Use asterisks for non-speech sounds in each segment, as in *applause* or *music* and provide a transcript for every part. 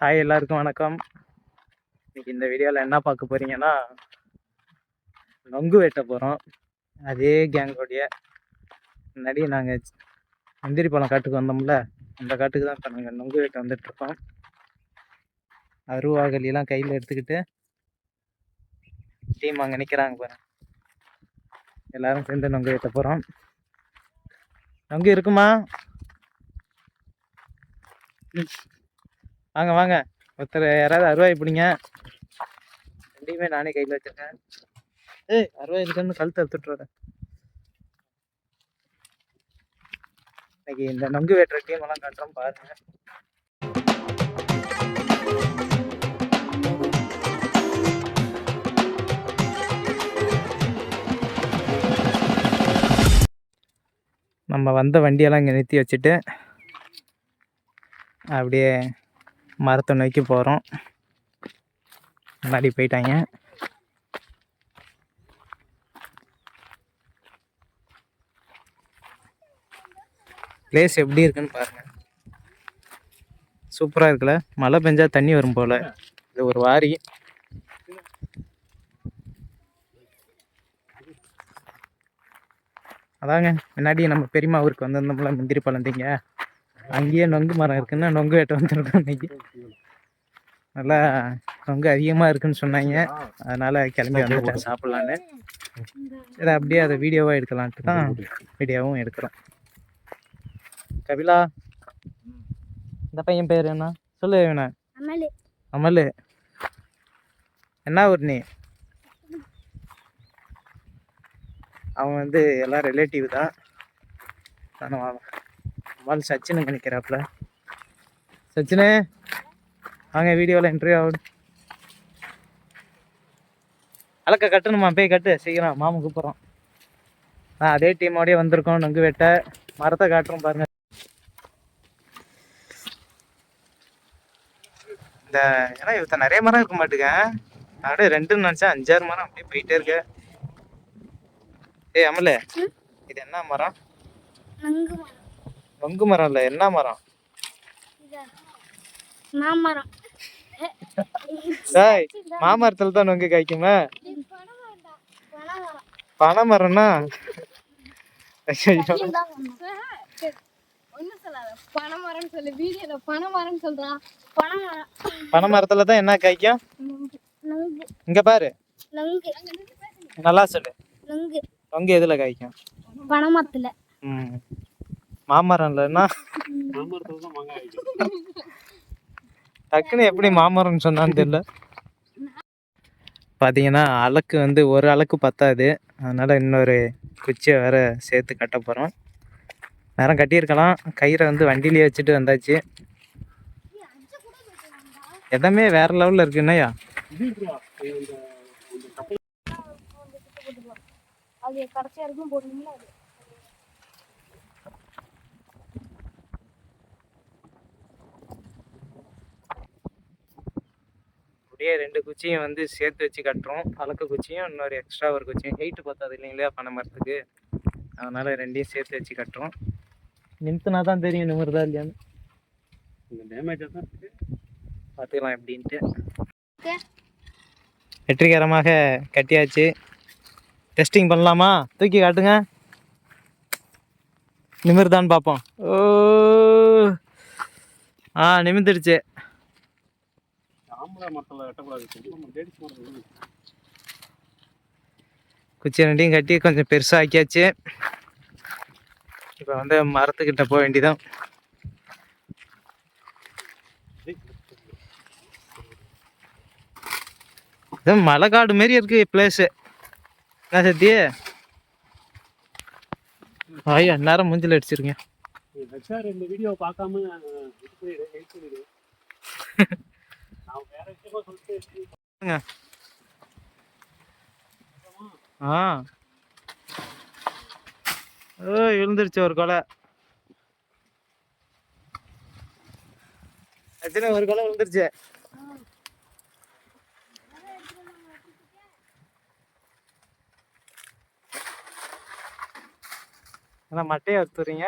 Hi எல்லாருக்கும் வணக்கம். இன்னைக்கு இந்த வீடியோவில் என்ன பார்க்க போறீங்கன்னா நொங்கு வெட்ட போகிறோம் அதே கேங்கோடைய முன்னாடி நாங்கள் முந்திரி பழம் காட்டுக்கு வந்தோம்ல அந்த காட்டுக்கு தான் இப்போ நாங்கள் நொங்கு வெட்ட வந்துட்ருக்கோம் அருவாகலிலாம் கையில் எடுத்துக்கிட்டு டீம் அங்கே நிற்கிறாங்க பாருங்க. எல்லாரும் சேர்ந்து நொங்கு வெட்ட போகிறோம் நொங்கு இருக்குமா? ம். வாங்க வாங்க. ஒருத்தர் யாராவது அருவாய் பிடிங்க. ரெண்டையுமே நானே கையில் வச்சிருக்கேன். ஏய் அருவாய் இருக்குன்னு கழுத்து எடுத்துட்டு இன்னைக்கு இந்த நொங்கு வெட்டுற டீம் எல்லாம் காட்டுறோம் பாருங்க. நம்ம வந்த வண்டியெல்லாம் இங்கே நிறுத்தி வச்சுட்டு அப்படியே மரத்தை நோக்கி போகிறோம் முன்னாடி போயிட்டாங்க. பிளேஸ் எப்படி இருக்குன்னு பாருங்க. சூப்பராக இருக்குல்ல? மழை பெஞ்சால் தண்ணி வரும் போல். இது ஒரு வாரி. அதாங்க முன்னாடி நம்ம பெரியம்மா ஊருக்கு வந்திருந்தோம்ல முந்திரி பழந்தீங்க அங்கேயே நொங்கு மரம் இருக்குன்னு நொங்கு வெட்ட வந்திருக்கோம் இன்னைக்கு. நல்லா நொங்கு அதிகமாக இருக்குன்னு சொன்னாங்க. அதனால கிளம்பி வந்துட்டேன். சாப்பிட்லான்னு. சரி அப்படியே அதை வீடியோவாக எடுக்கலான்ட்டு தான் வீடியோவும் எடுக்கிறோம். கபிலா இந்த பையன் பேர் என்ன? சொல்லு அமலு. அமலு. என்ன ஊர் நீ அவன் வந்து எல்லாம் ரிலேட்டிவ் தான். நானும் அவன் அம்மாள் சச்சின் நினைக்கிறாப்புல சச்சினே வாங்க வீடியோவில் இன்டர்வியூ ஆகுது அலக்க கட்டணுமா? போய் கட்டு. சீக்கிரம் மாமன் கூப்பிட்றோம் ஆ அதே டீமோடய வந்திருக்கோம் நொங்கு வெட்ட. மரத்தை காட்டுறோம் பாருங்க. இந்த ஏன்னா இவத்த நிறைய மரம் இருக்க மாட்டுங்க அப்படியே ரெண்டுன்னு நினச்சா அஞ்சாறு மரம் அப்படியே போயிட்டே இருக்கு. ஏய் அமலே இது என்ன மரம். நங்கு மரம் இல்லை என்ன மரம்? மாமரம். டேய் மாமரத்துல தான் நொங்கு காய்க்குமா? பனை மரம்னா? பனை மரத்துல தான் என்ன காய்க்கும்? இங்க பாரு. நல்லா சொல்லு. நங்கு. எதுல காய்க்கும்? பனைமரத்துல ம். மாமரம் இல்லைன்னா டக்குன்னு எப்படி மாமரம்னு சொன்னான்னு தெரியல. பார்த்தீங்கன்னா அலக்கு வந்து ஒரு அலக்கு பத்தாது. அதனால் இன்னொரு குச்சியை வேறு சேர்த்து கட்ட போகிறோம் நேரம் கட்டியிருக்கலாம். கயிறை வந்து வண்டியிலேயே வச்சுட்டு வந்தாச்சு. எல்லாமே வேற லெவலில் இருக்கு. என்னய்யா? அது கடைசியாக இருக்கும் போடுவீங்களா அது? அப்படியே ரெண்டு குச்சியும் வந்து சேர்த்து வச்சு கட்டுறோம். அலக்கு குச்சியும் இன்னொரு எக்ஸ்ட்ரா ஒரு குச்சியும். ஹைட்டு பத்தாது இல்லைங்களா? பனை மரத்துக்கு. அதனால ரெண்டையும் சேர்த்து வச்சு கட்டுறோம். நிறுத்தினா தான் தெரியும் நிமிர்தா இல்லையான்னு. பார்த்துக்கலாம் எப்படின்ட்டு. வெற்றிகரமாக கட்டியாச்சு. டெஸ்டிங் பண்ணலாமா? தூக்கி காட்டுங்க. நிமிர்தான்னு பார்ப்போம். ஓ. ஆ நிமிர்ந்துடுச்சு குச்சி ரெண்டையும் கட்டி கொஞ்சம் பெருசாக ஆக்கியாச்சு இப்போ வந்து மரத்துக்கிட்ட போக வேண்டியதான் இது மலைக்காடு மாரி இருக்கு பிளேஸு என்ன சத்தி ஐயா நேரம் மூஞ்சில் அடிச்சிருங்க. வீடியோ பார்க்காம *laughs* ஆ. ஓ விழுந்துருச்சு ஒரு கொலை. எத்தனை ஒரு கொலை விழுந்துருச்சு? ஆனால் மட்டையை வச்சுறீங்க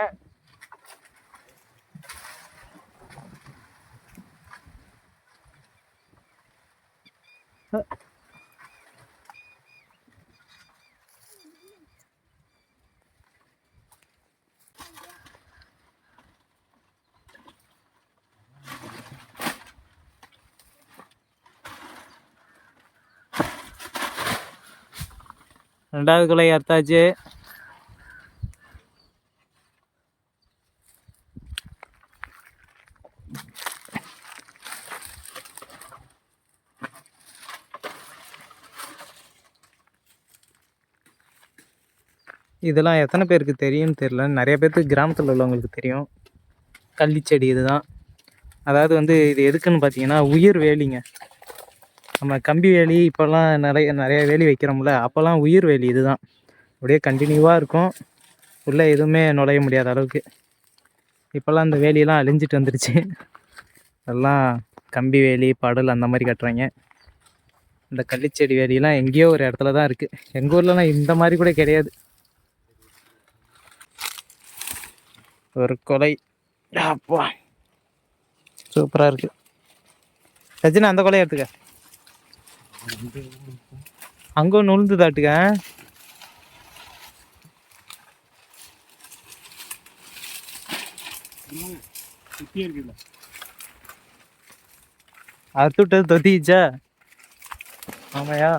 ரெண்டாவது குலை அறுத்தாச்சு இதெல்லாம் எத்தனை பேருக்கு தெரியும்னு தெரில நிறைய பேர்த்துக்கு கிராமத்தில் உள்ளவங்களுக்கு தெரியும். கள்ளிச்செடி இதுதான். அதாவது வந்து இது எதுக்குன்னு பார்த்தீங்கன்னா உயிர் வேலிங்க. நம்ம கம்பி வேலி இப்போல்லாம் நிறைய நிறைய வேலி வைக்கிறோம்ல அப்போல்லாம் உயிர் வேலி இதுதான். அப்படியே கண்டினியூவாக இருக்கும். உள்ளே எதுவுமே நுழைய முடியாத அளவுக்கு. இப்போல்லாம் இந்த வேலியெல்லாம் அழிஞ்சிட்டு வந்துருச்சு. எல்லாம் கம்பி வேலி படல் அந்த மாதிரி கட்டுறாங்க. இந்த கள்ளிச்செடி வேலியெல்லாம் எங்கேயோ ஒரு இடத்துல தான் இருக்குது எங்கள் ஊர்லலாம் இந்த மாதிரி கூட கிடையாது. ஒரு கொலை. அப்பா சூப்பராக இருக்குது சச்சினா அந்த கொலையை எடுத்துக்க. அங்கே ஒன்று உளுந்து தாட்டுக்க அறுத்துட்டது அறுத்து விட்டது தொத்திச்சா ஆமாயா.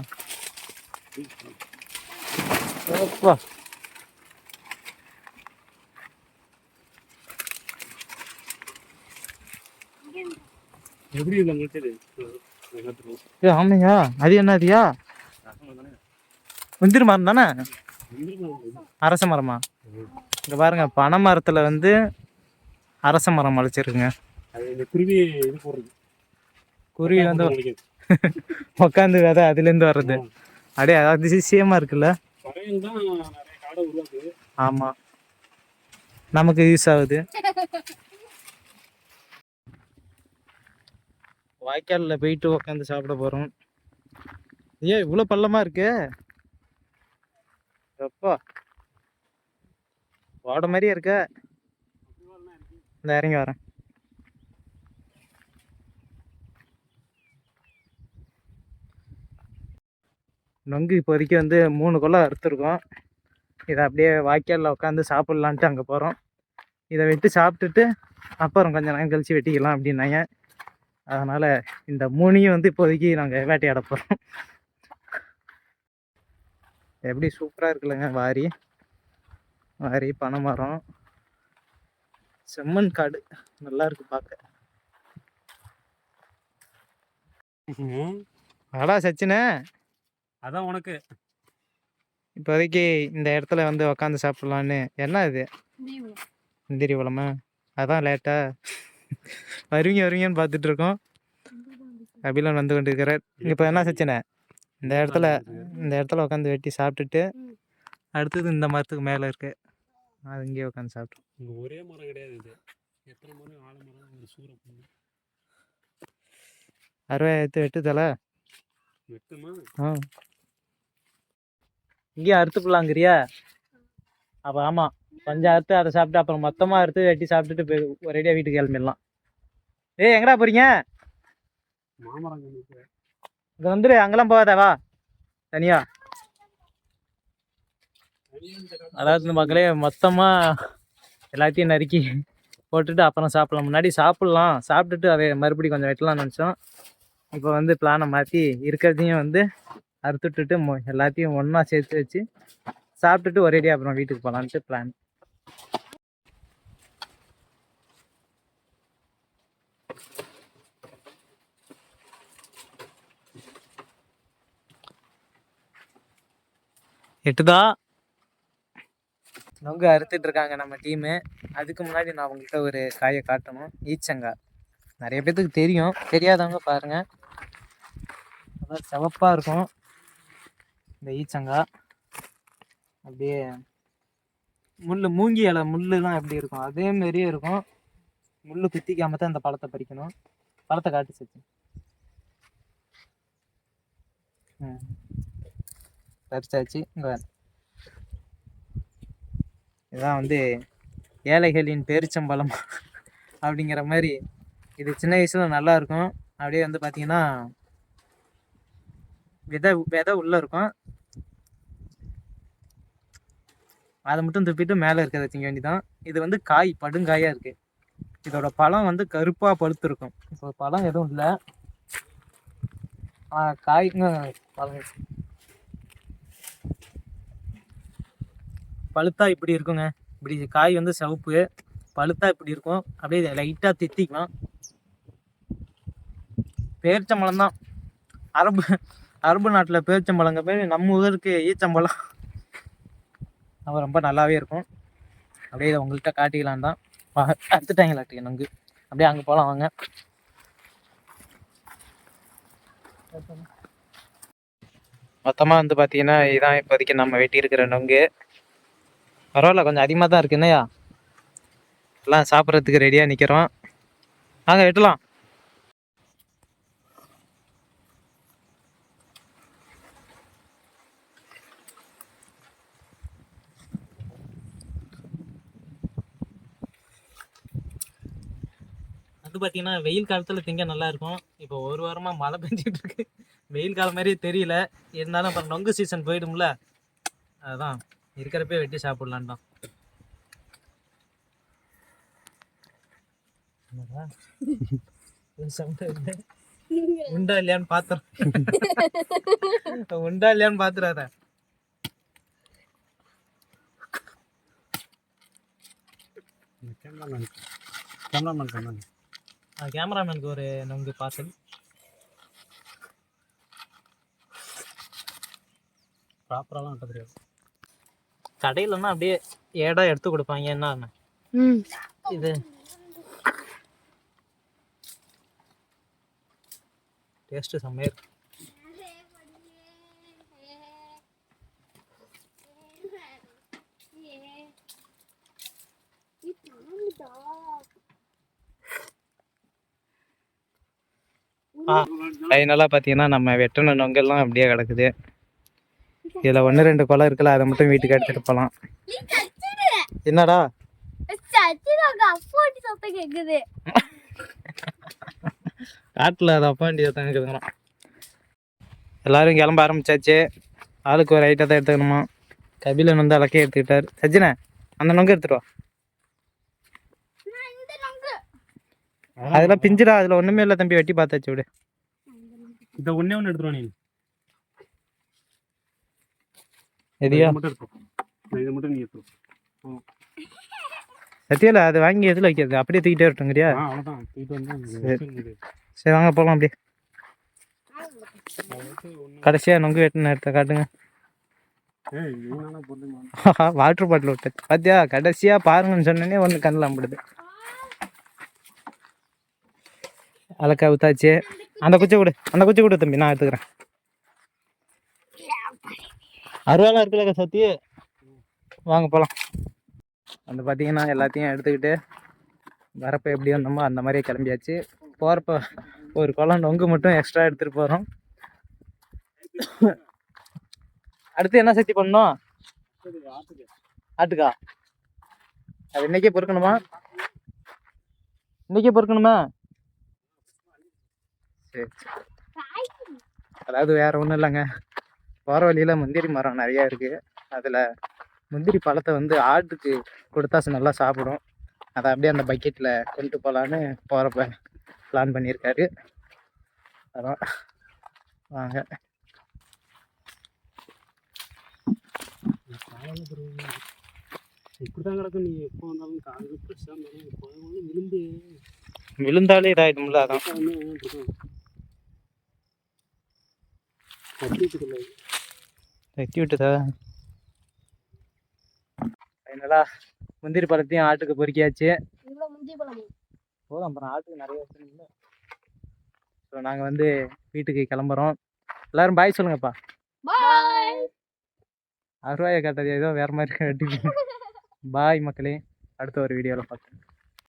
அப்பா எப்படி இல்லை ஏ ஆமையா அது என்னதுயா முந்திரி மரம் தானே? அரச மரமா? இங்க பாருங்க பனை மரத்துல வந்து அரச மரம் முளைச்சிருக்குங்க குருவி குருவி வந்து. உட்காந்து விதை அதுலேருந்து வர்றது. அப்படியே அதிசயமா இருக்குல்ல? ஆமா. நமக்கு யூஸ் ஆகுது. வாய்க்காலில் போயிட்டு உட்காந்து சாப்பிட போகிறோம் ஏன் இவ்வளோ பள்ளமாக இருக்கு? எப்பா? ஓட மாதிரியே இருக்க? இந்த இறங்கி வரேன். நொங்கு இப்போதைக்கு வந்து மூணு கொலை அறுத்துருக்கோம். இதை அப்படியே வாய்க்காலில் உட்காந்து சாப்பிட்லான்ட்டு அங்கே போகிறோம் இதை வெட்டி சாப்பிட்டுட்டு அப்புறம் கொஞ்சம் நேரம் கழித்து வெட்டிக்கலாம் அப்படின்னாங்க. அதனால் இந்த மூணையும் வந்து இப்போதைக்கு நாங்கள் வேட்டையாட போகிறோம் எப்படி சூப்பராக இருக்குல்லங்க வாரி. வாரி பனை மரம் செம்மண் காடு. நல்லா இருக்கு பார்க்க அடா சச்சினே. அதான் உனக்கு. இப்போதைக்கு இந்த இடத்துல வந்து உக்காந்து சாப்பிட்லான்னு. என்ன இது? முந்திரி பழமா அதான் லேட்டா. வருவீங்க வருவீங்கன்னு பார்த்துட்டு இருக்கோம் அபிலன் வந்து கொண்டு இருக்கிறார் இப்போ என்ன சச்சினே? இந்த இடத்துல இந்த இடத்துல உட்காந்து வெட்டி சாப்பிட்டுட்டு. அடுத்தது இந்த மரத்துக்கு மேலே இருக்கு. அது இங்கேயே உட்காந்து சாப்பிட்டோம் இங்க ஒரே மரம் கிடையாது இது. எத்தனை மரம்? ஆலமரம் ஒரு சூரப்புண்ணு அறுவை எடுத்து வெட்டு தலை வெட்டுமா? ஆ. இங்கேயே அறுத்து போடலாங்கிறியா? அப்போ ஆமாம் கொஞ்சம் அறுத்து அதை சாப்பிட்டு அப்புறம் மொத்தமாக அறுத்து வெட்டி சாப்பிட்டுட்டு போய் ஒரேடியாக வீட்டுக்கு கிளம்பிடலாம். ஏய் எங்கடா கண்ணுக்கு இங்கே வந்துடு அங்கெல்லாம் போகாத வா. தனியா. அதாவது மக்களே மொத்தமாக எல்லாத்தையும் நறுக்கி போட்டுட்டு அப்புறம் சாப்பிடலாம். முன்னாடி சாப்பிட்லாம். சாப்பிட்டுட்டு அதை மறுபடியும் கொஞ்சம் வெட்டலாம்னு நினச்சோம். இப்போ வந்து பிளானை மாற்றி இருக்கிறதையும் வந்து அறுத்துட்டுட்டு மொ- எல்லாத்தையும் ஒன்றா சேர்த்து வச்சு சாப்பிட்டுட்டு ஒரேடியாக அப்புறம் வீட்டுக்கு போகலான்ட்டு பிளான் எட்டுதா? நொங்கு அறுத்துட்டு இருக்காங்க நம்ம டீமு அதுக்கு முன்னாடி நான் உங்கள்கிட்ட ஒரு காயை காட்டணும். ஈச்சங்காய். நிறைய பேத்துக்கு தெரியும். தெரியாதவங்க பாருங்க. அதான் சிவப்பாக இருக்கும். இந்த ஈச்சங்காய். அப்படியே முள் மூங்கி இலை முள்ளுலாம் எப்படி இருக்கும்? அதே மாதிரியே இருக்கும். முள் குத்திக்காம தான் இந்த பழத்தை பறிக்கணும். பழத்தை காட்டு சச்சு ம். பறிச்சாச்சு இங்கே இதுதான் வந்து ஏழைகளின் பேரிச்சம்பழம் அப்படிங்கிற மாதிரி. இது சின்ன வயசுல நல்லா இருக்கும். அப்படியே வந்து பார்த்தீங்கன்னா விதை விதை உள்ளே இருக்கும். அதை மட்டும் துப்பிட்டு மேலே இருக்கிறத திங்க வேண்டிதான் இது வந்து காய் படுங்காயாக இருக்குது இதோட பழம் வந்து கருப்பாக பழுத்துருக்கும். இப்போ பழம் எதுவும் இல்லை. ஆ காய்ங்க பழம் பழுத்தா இப்படி இருக்குங்க. இப்படி காய் வந்து சிவப்பு. பழுத்தா இப்படி இருக்கும். அப்படியே லைட்டாக தித்திக்கலாம். பேரிச்சம்பழம் தான். அரபு அரபு நாட்டில் பேரிச்சம்பழங்க பேர் நம்ம ஊருக்கு ஈச்சம்பழம். அவன் ரொம்ப நல்லாவே இருக்கும். அப்படியே இதை உங்கள்கிட்ட காட்டிக்கலாம் தான். அத்துட்டாங்களாட்டி நங்கு. அப்படியே அங்கே போகலாம் வாங்க. மொத்தமாக வந்து பார்த்தீங்கன்னா இதான் இப்போதைக்கு நம்ம வெட்டியிருக்கிற நொங்கு. பரவாயில்ல கொஞ்சம் அதிகமாக தான் இருக்கு. என்னய்யா? எல்லாம் சாப்பிட்றதுக்கு ரெடியாக நிற்கிறோம் வாங்க வெட்டலாம். அது பார்த்தீங்கன்னா வெயில் காலத்தில் திங்க நல்லா இருக்கும். இப்போ ஒரு வாரமாக மழை பெஞ்சிட்டு இருக்கு. வெயில் காலம் மாதிரியே தெரியல. இருந்தாலும் அப்புறம் நொங்கு சீசன் போயிடும்ல. அதுதான் இருக்கிறப்பே வெட்டி சாப்பிட்லான் தான். உண்டா இல்லையான்னு பாத்துறேன். உண்டா இல்லையான்னு பாத்துறாத. கேமராமேன் கேமராமேன் சொன்னாங்க. கேமராமேனுக்கு ஒரு நொங்கு பார்சல் ப்ராப்பராலாம் வெட்ட தெரியாது கடையிலன்னா அப்படியே ஏடா எடுத்து கொடுப்பாங்க. என்ன ம். இது. டேஸ்ட்டு செம்மையா இருக்கு. ஃபைனலாக பார்த்தீங்கன்னா நம்ம வெட்டின நொங்கெல்லாம் அப்படியே கிடக்குது. இதில் ஒன்று ரெண்டு குளம் இருக்குல்ல அதை மட்டும் வீட்டுக்கு எடுத்துகிட்டு போகலாம் என்னடா? அப்பாட்டி சத்தம் கேக்குது. காட்டில் அதை அப்பா வேண்டியது தான் இருக்குதுங்களாம் எல்லாரும் கிளம்ப ஆரம்பிச்சாச்சு. ஆளுக்கு ஒரு ஐட்டத்தை எடுத்துக்கணுமா? கபிலன் வந்து அலக்கே எடுத்துக்கிட்டார். சஜினே அந்த நொங்கு எடுத்துட்டு வா. அதெல்லாம் பிஞ்சிடா அதில் ஒன்றுமே இல்லை தம்பி வெட்டி பார்த்தாச்சு விடு. இதை ஒன்றே ஒன்று எடுத்துருவா நீ. எதியா? இதை மட்டும் நீ சத்தியில அது வாங்கி எதில் வைக்கிறது? அப்படியே தூக்கிட்டே இருக்கட்டுங்கிறியா சரி. வாங்க போகலாம் அப்படியே. கடைசியாக நொங்கு வெட்டின எடுத்த காட்டுங்க. வாட்டர் பாட்டில் விட்டு பாத்தியா கடைசியாக பாருங்கன்னு சொன்னேனே ஒன்று கண்ணில் அம்பிடுது. அலக்கா ஊத்தாச்சு. அந்த குச்சி கொடு அந்த குச்சி கொடு தம்பி. நான் எடுத்துக்கிறேன். அருவாலாம் இருக்குல்லக்கா சத்தி வாங்க போகலாம் வந்து பார்த்தீங்கன்னா எல்லாத்தையும் எடுத்துக்கிட்டு வரப்போ எப்படி வந்தோமோ அந்த மாதிரியே கிளம்பியாச்சு. போகிறப்ப ஒரு குளம் நொங்கு மட்டும் எக்ஸ்ட்ரா எடுத்துகிட்டு போகிறோம் அடுத்து என்ன சக்தி பண்ணணும்? ஆட்டுக்கா. அது இன்னைக்கே பொறுக்கணுமா? இன்னைக்கே பொறுக்கணுமா? சரி. சரி. அதாவது வேற ஒன்றும் இல்லைங்க. போகிற வழியில் முந்திரி மரம் நிறையா இருக்குது அதில் முந்திரி பழத்தை வந்து ஆட்டுக்கு கொடுத்தா ச- நல்லா சாப்பிடும். அதை அப்படியே அந்த பக்கெட்டில் கொண்டு போகலான்னு போகிறப்ப பிளான் பண்ணியிருக்காரு. அதான். வாங்க. விழுந்தாலே இதாகிடும்ல அதான். வெட்டி விட்டுதா? ஃபைனலாக முந்திரி பழத்தையும் ஆட்டுக்கு பொறுக்கியாச்சு. இவ்வளவு முந்தி பழமும் போதும் அப்புறம் ஆட்டுக்கு நிறைய வச்சுருந்தீங்களா ஸோ நாங்கள் வந்து வீட்டுக்கு கிளம்புறோம். எல்லாரும் பாய் சொல்லுங்கப்பா. பாய் அருவாயை காட்டுறது ஏதோ வேறு மாதிரி வெட்டி பாய் *laughs* மக்களே. அடுத்த ஒரு வீடியோவில் பார்க்குறேன்